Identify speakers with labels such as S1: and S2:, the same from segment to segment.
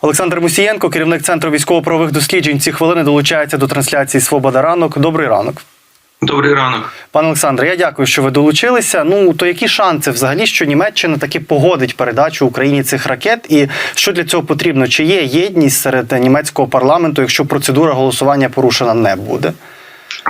S1: Олександр Мусієнко, керівник центру військово-правових досліджень. Ці хвилини долучається до трансляції Свобода ранок. Добрий ранок.
S2: Добрий ранок.
S1: Пане Олександре, я дякую, що ви долучилися. Ну то які шанси взагалі, що Німеччина таки погодить передачу Україні цих ракет, і що для цього потрібно? Чи є єдність серед німецького парламенту, якщо процедура голосування порушена не буде?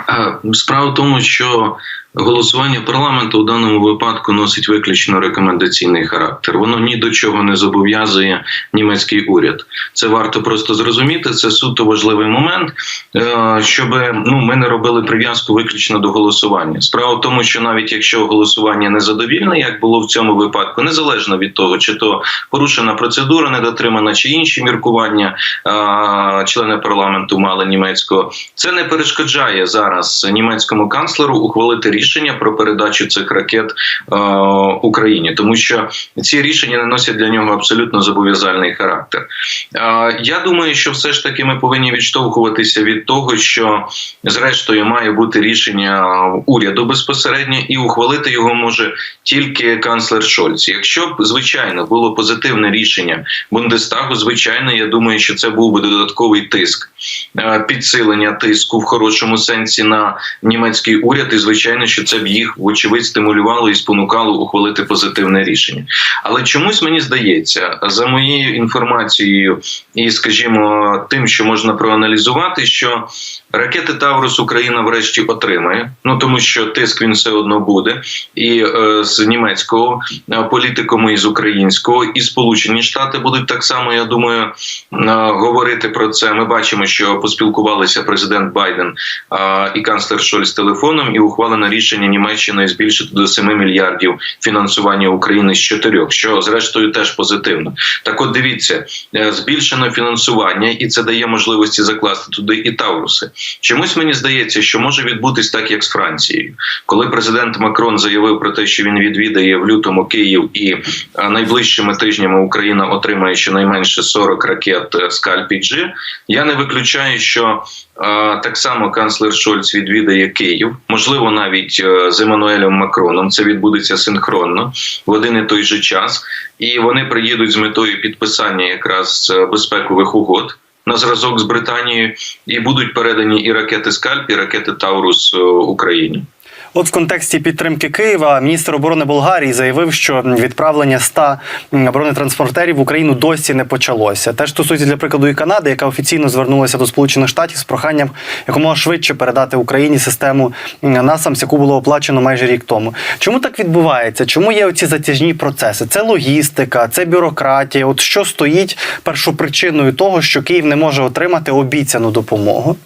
S2: Е, Справа в тому, що голосування парламенту у даному випадку носить виключно рекомендаційний характер. Воно ні до чого не зобов'язує німецький уряд. Це варто просто зрозуміти. Це суто важливий момент, е, щоб ну ми не робили прив'язку виключно до голосування. Справа в тому, що навіть якщо голосування незадовільне, як було в цьому випадку, незалежно від того, чи то порушена процедура, не дотримана, чи інші міркування е, члени парламенту мали німецького, це не перешкоджає зараз німецькому канцлеру ухвалити рішення про передачу цих ракет е, Україні, тому що ці рішення не носять для нього абсолютно зобов'язальний характер. Е, я думаю, що все ж таки ми повинні відштовхуватися від того, що зрештою має бути рішення уряду безпосередньо, і ухвалити його може тільки канцлер Шольц. Якщо б звичайно було позитивне рішення Бундестагу, звичайно, я думаю, що це був би додатковий тиск, підсилення тиску в хорошому сенсі на німецький уряд, і звичайно, що це б їх вочевидь стимулювало і спонукало ухвалити позитивне рішення. Але чомусь мені здається, за моєю інформацією, і скажімо, тим, що можна проаналізувати, що ракети Таврус Україна врешті отримає. Ну тому що тиск він все одно буде, і е, з німецького е, політикуму, і з українського, і Сполучені Штати будуть так само. Я думаю, е, говорити про це. Ми бачимо, що поспілкувалися президент Байден е, і канцлер Шольц телефоном, і ухвалено рішення Німеччиною збільшити до 7 мільярдів фінансування України з 4, що зрештою теж позитивно. Так, от дивіться, е, збільшено фінансування, і це дає можливості закласти туди і Тавруси. Чомусь мені здається, що може відбутись так, як з Францією, коли президент Макрон заявив про те, що він відвідає в лютому Київ, і найближчими тижнями Україна отримає щонайменше 40 ракет е, Скальпі-G, Я не виключаю, що е, так само канцлер Шольц відвідає Київ, можливо, навіть е, з Еммануелем Макроном. Це відбудеться синхронно в один і той же час, і вони приїдуть з метою підписання якраз е, безпекових угод. На зразок з Британією і будуть передані і ракети Скальп, і ракети Таурус Україні.
S1: От в контексті підтримки Києва міністр оборони Болгарії заявив, що відправлення 100 бронетранспортерів в Україну досі не почалося. Теж стосується для прикладу і Канади, яка офіційно звернулася до Сполучених Штатів з проханням якомога швидше передати Україні систему НАСАМС, яку було оплачено майже рік тому. Чому так відбувається? Чому є оці затяжні процеси? Це логістика, це бюрократія. От що стоїть першопричиною того, що Київ не може отримати обіцяну допомогу?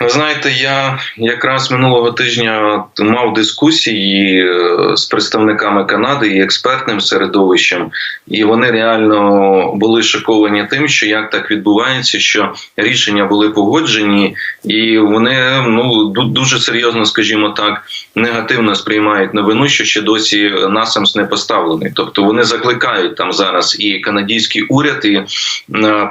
S2: Ви знаєте, я якраз минулого тижня мав дискусії е, з представниками Канади і експертним середовищем, і вони реально були шоковані тим, що як так відбувається, що рішення були погоджені, і вони ну дуже серйозно, скажімо так, негативно сприймають новину, що ще досі насамс не поставлений. Тобто вони закликають там зараз і канадський уряд, і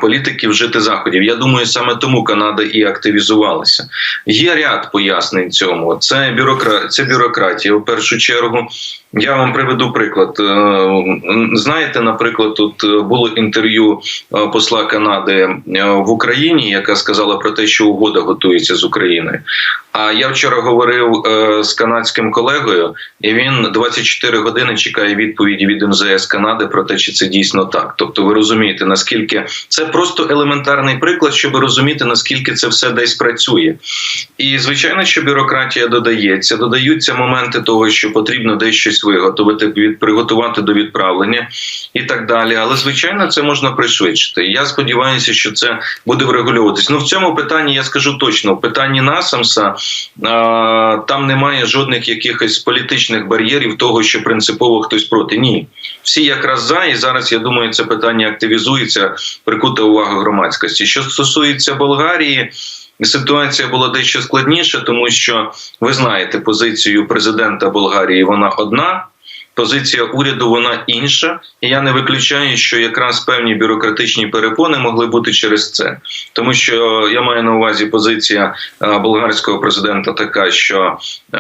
S2: політиків вжити заходів. Я думаю, саме тому Канада і активізувалася. Є ряд пояснень цьому. Це бюрокра... це бюрократія. В першу чергу я вам приведу приклад. Знаєте, наприклад, тут було інтерв'ю посла Канади в Україні, яка сказала про те, що угода готується з Україною. А я вчора говорив з канадським колегою, і він 24 години чекає відповіді від МЗС Канади про те, чи це дійсно так. Тобто, ви розумієте, наскільки це просто елементарний приклад, щоб розуміти, наскільки це все десь працює. І звичайно, що бюрократія додається, додаються моменти того, що потрібно десь щось виготовити, від приготувати до відправлення і так далі. Але звичайно, це можна пришвидшити. Я сподіваюся, що це буде врегульовуватись. Ну в цьому питанні я скажу точно: в питанні Насамса там немає жодних якихось політичних бар'єрів, того, що принципово хтось проти. Ні, всі якраз за і зараз я думаю, це питання активізується, прикута увага громадськості. Що стосується Болгарії. Ситуація була дещо складніша, тому що ви знаєте позицію президента Болгарії. Вона одна. позиція уряду вона інша, і я не виключаю, що якраз певні бюрократичні перепони могли бути через це, тому що я маю на увазі позиція е, болгарського президента така, що е,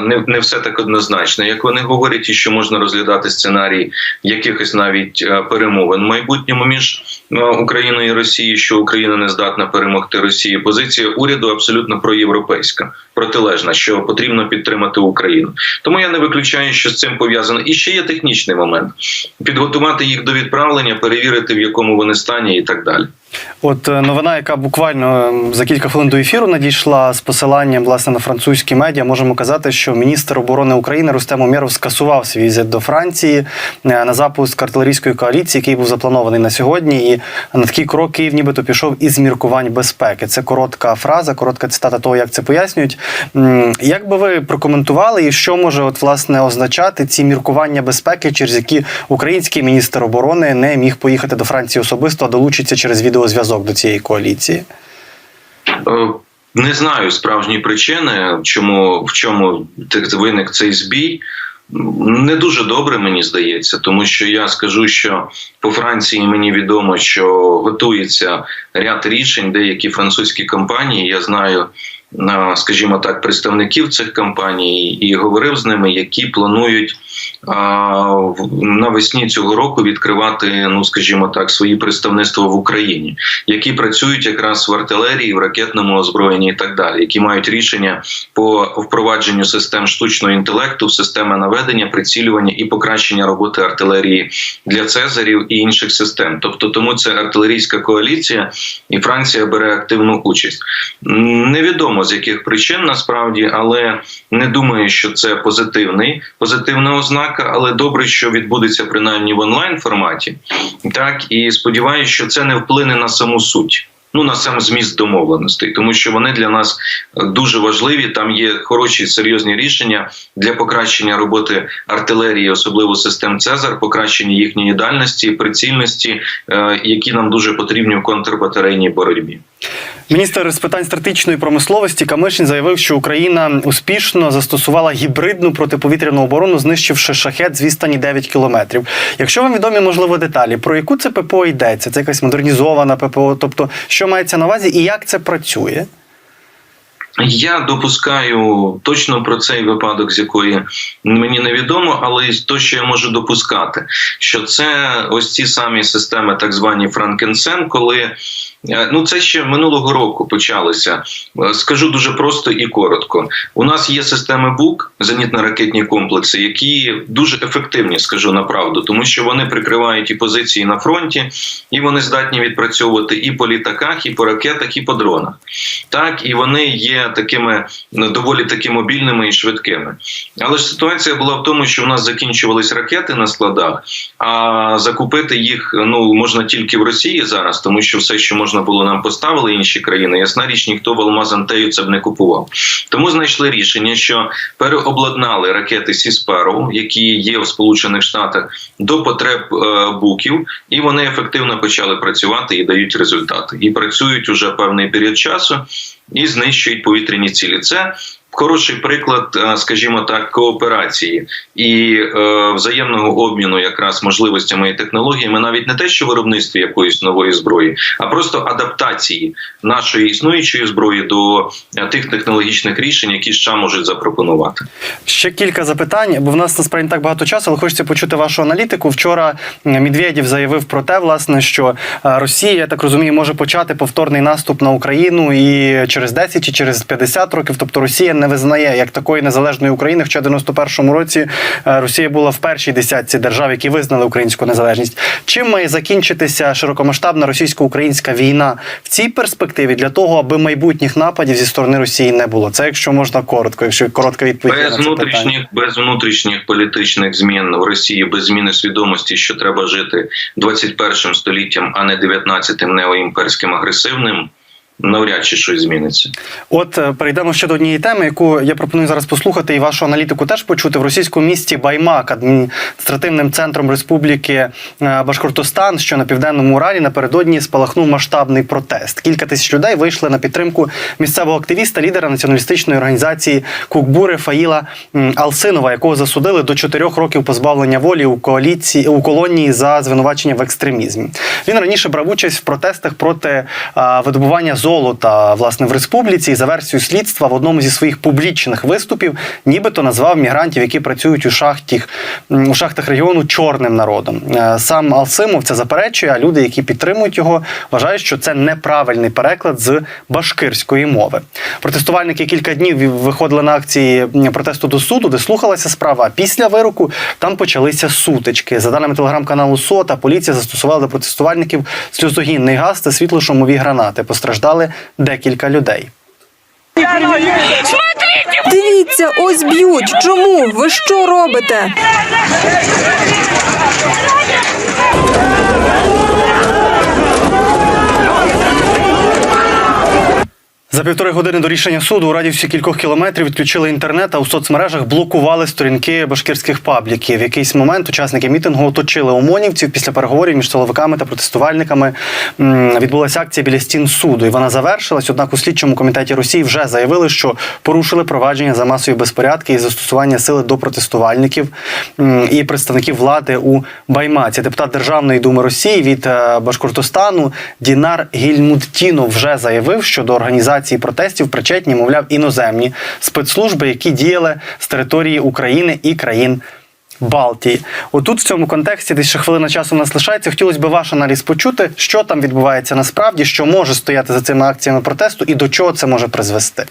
S2: не, не все так однозначно, як вони говорять, і що можна розглядати сценарій якихось навіть е, перемовин в майбутньому між Україною і Росії, що Україна не здатна перемогти Росії. Позиція уряду абсолютно проєвропейська, протилежна, що потрібно підтримати Україну. Тому я не виключаю, що з цим пов'язано. І ще є технічний момент: підготувати їх до відправлення, перевірити в якому вони стані, і так далі.
S1: От е, новина, яка буквально ем, за кілька хвилин до ефіру надійшла з посиланням власне на французькі медіа, можемо казати, що міністр оборони України Рустем Умєров скасував свій візит до Франції е, на запуск артилерійської коаліції, який був запланований на сьогодні. І на такий крок Київ нібито пішов із міркувань безпеки. Це коротка фраза, коротка цитата того, як це пояснюють. Як би ви прокоментували, і що може от власне означати ці міркування безпеки, через які український міністр оборони не міг поїхати до Франції особисто, а долучиться через відеозв'язок до цієї коаліції?
S2: Е, Не знаю справжні причини, чому в чому виник цей збій. Не дуже добре, мені здається, тому що я скажу, що по Франції мені відомо, що готується ряд рішень, деякі французькі компанії. Я знаю, скажімо так, представників цих компаній і говорив з ними, які планують навесні цього року відкривати, ну скажімо так, свої представництва в Україні, які працюють якраз в артилерії, в ракетному озброєнні і так далі, які мають рішення по впровадженню систем штучного інтелекту, системи наведення, прицілювання і покращення роботи артилерії для Цезарів і інших систем. Тобто, тому це артилерійська коаліція, і Франція бере активну участь. Невідомо з яких причин насправді, але не думаю, що це позитивний позитивна ознака, але добре, що відбудеться принаймні в онлайн форматі. Так і сподіваюся, що це не вплине на саму суть. Ну на сам зміст домовленостей, тому що вони для нас е, дуже важливі. Там є хороші серйозні рішення для покращення роботи артилерії, особливо систем Цезар, покращення їхньої дальності, прицільності, е, які нам дуже потрібні в контрбатарейній боротьбі.
S1: Міністр з питань стратегічної промисловості Камишин заявив, що Україна успішно застосувала гібридну протиповітряну оборону, знищивши шахет з відстані 9 кілометрів. Якщо вам відомі, можливо, деталі, про яку це ППО йдеться? Це якась модернізована ППО, тобто що мається на увазі і як це працює?
S2: Я допускаю точно про цей випадок, з якої мені невідомо, але то, що я можу допускати, що це ось ці самі системи, так звані Франкенсен, коли ну це ще минулого року почалося. Е, Скажу дуже просто і коротко. У нас є системи БУК, зенітно-ракетні комплекси, які дуже ефективні, скажу на правду, тому що вони прикривають і позиції на фронті, і вони здатні відпрацьовувати і по літаках, і по ракетах, і по дронах. Так, і вони є такими ну, доволі таки мобільними і швидкими. Але ж ситуація була в тому, що в нас закінчувались ракети на складах, а закупити їх ну можна тільки в Росії зараз, тому що все, що можна було, нам поставили інші країни. Ясна річ, ніхто в Алмаз-Антею це б не купував. Тому знайшли рішення, що переобладнали ракети Сісперо, які є в Сполучених Штатах, до потреб е, буків, і вони ефективно почали працювати і дають результати. І працюють уже певний період часу і знищують повітряні цілі. Це хороший приклад, е, скажімо так, кооперації і е, взаємного обміну, якраз можливостями і технологіями, навіть не те, що виробництві якоїсь нової зброї, а просто адаптації нашої існуючої зброї до е, тих технологічних рішень, які США можуть запропонувати.
S1: Ще кілька запитань, бо в нас насправді так багато часу, але хочеться почути вашу аналітику. Вчора Медведєв заявив про те, власне, що е, Росія, я так розумію, може почати повторний наступ на Україну і через 10 чи через 50 років. Тобто Росія не визнає як такої незалежної України. Хоча в 91-му році е, Росія була в першій десятці держав, які визнали українську незалежність. Чим має закінчитися широкомасштабна російсько-українська війна в цій перспективі для того, аби майбутніх нападів зі сторони Росії не було? Це якщо можна коротко, якщо коротка відповідь
S2: Без
S1: на це питання.
S2: внутрішніх, без внутрішніх політичних змін в Росії, без зміни свідомості, що треба жити 21 століттям, а не 19-м неоімперським агресивним. Навряд чи щось зміниться.
S1: От е, перейдемо ще до однієї теми, яку я пропоную зараз послухати, і вашу аналітику теж почути в російському місті Баймак, адміністративним центром республіки е, Башкортостан, що на південному Уралі напередодні спалахнув масштабний протест. Кілька тисяч людей вийшли на підтримку місцевого активіста, лідера націоналістичної організації Кукбури Фаїла Алсинова, якого засудили до чотирьох років позбавлення волі у коаліції у колонії за звинувачення в екстремізмі. Він раніше брав участь в протестах проти видобування золота власне в республіці. І за версією слідства в одному зі своїх публічних виступів, нібито назвав мігрантів, які працюють у шахті у шахтах регіону чорним народом. Е, Сам Алсимов це заперечує. А люди, які підтримують його, вважають, що це неправильний переклад з башкирської мови. Протестувальники кілька днів виходили на акції протесту до суду, де слухалася справа. Після вироку там почалися сутички. За даними телеграм-каналу СОТА, поліція застосувала до протестувальників сльозогінний газ та світлошумові гранати. Постраждали декілька людей.
S3: Дивіться, ось б'ють. Чому? Ви що робите?
S1: Півтори години до рішення суду у радіусі кількох кілометрів відключили інтернет, а у соцмережах блокували сторінки башкирських пабліків. В якийсь момент учасники мітингу оточили ОМОНівців. Після переговорів між силовиками та протестувальниками відбулася акція біля стін суду. І вона завершилась. Однак у слідчому комітеті Росії вже заявили, що порушили провадження за масові безпорядки і застосування сили до протестувальників і представників влади у Баймаці. Депутат Державної думи Росії від е, Башкортостану Дінар Гільмудтінов вже заявив, що до організації протестів причетні, мовляв, іноземні спецслужби, які діяли з території України і країн. Балтії, отут в цьому контексті десь ще хвилина часу нас лишається. Хотілося б ваш аналіз почути, що там відбувається насправді, що може стояти за цими акціями протесту, і до чого це може призвести.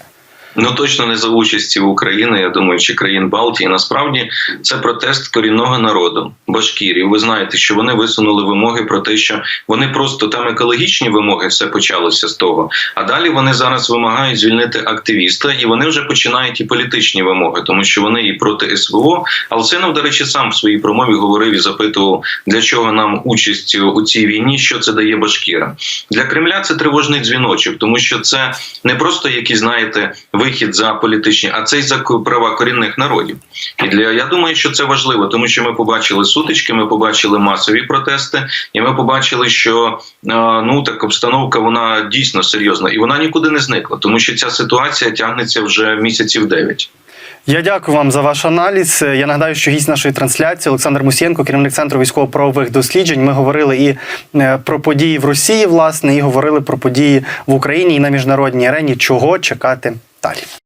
S2: Ну точно не за участі України, я думаю, чи країн Балтії. Насправді це протест корінного народу башкірів. Ви знаєте, що вони висунули вимоги про те, що вони просто там екологічні вимоги, все почалося з того. А далі вони зараз вимагають звільнити активіста, і вони вже починають і політичні вимоги, тому що вони і проти СВО. Алсинов, до речі, сам в своїй промові говорив і запитував, для чого нам участь у цій війні, що це дає башкірам. Для Кремля це тривожний дзвіночок, тому що це не просто якісь, знаєте, вихід за політичні, а це й за права корінних народів. І для я думаю, що це важливо, тому що ми побачили сутички, ми побачили масові протести, і ми побачили, що е, ну так обстановка вона дійсно серйозна, і вона нікуди не зникла, тому що ця ситуація тягнеться вже місяців дев'ять.
S1: Я дякую вам за ваш аналіз. Я нагадаю, що гість нашої трансляції Олександр Мусієнко, керівник центру військово-правових досліджень. Ми говорили і е, про події в Росії, власне, і говорили про події в Україні і на міжнародній арені. Чого чекати далі?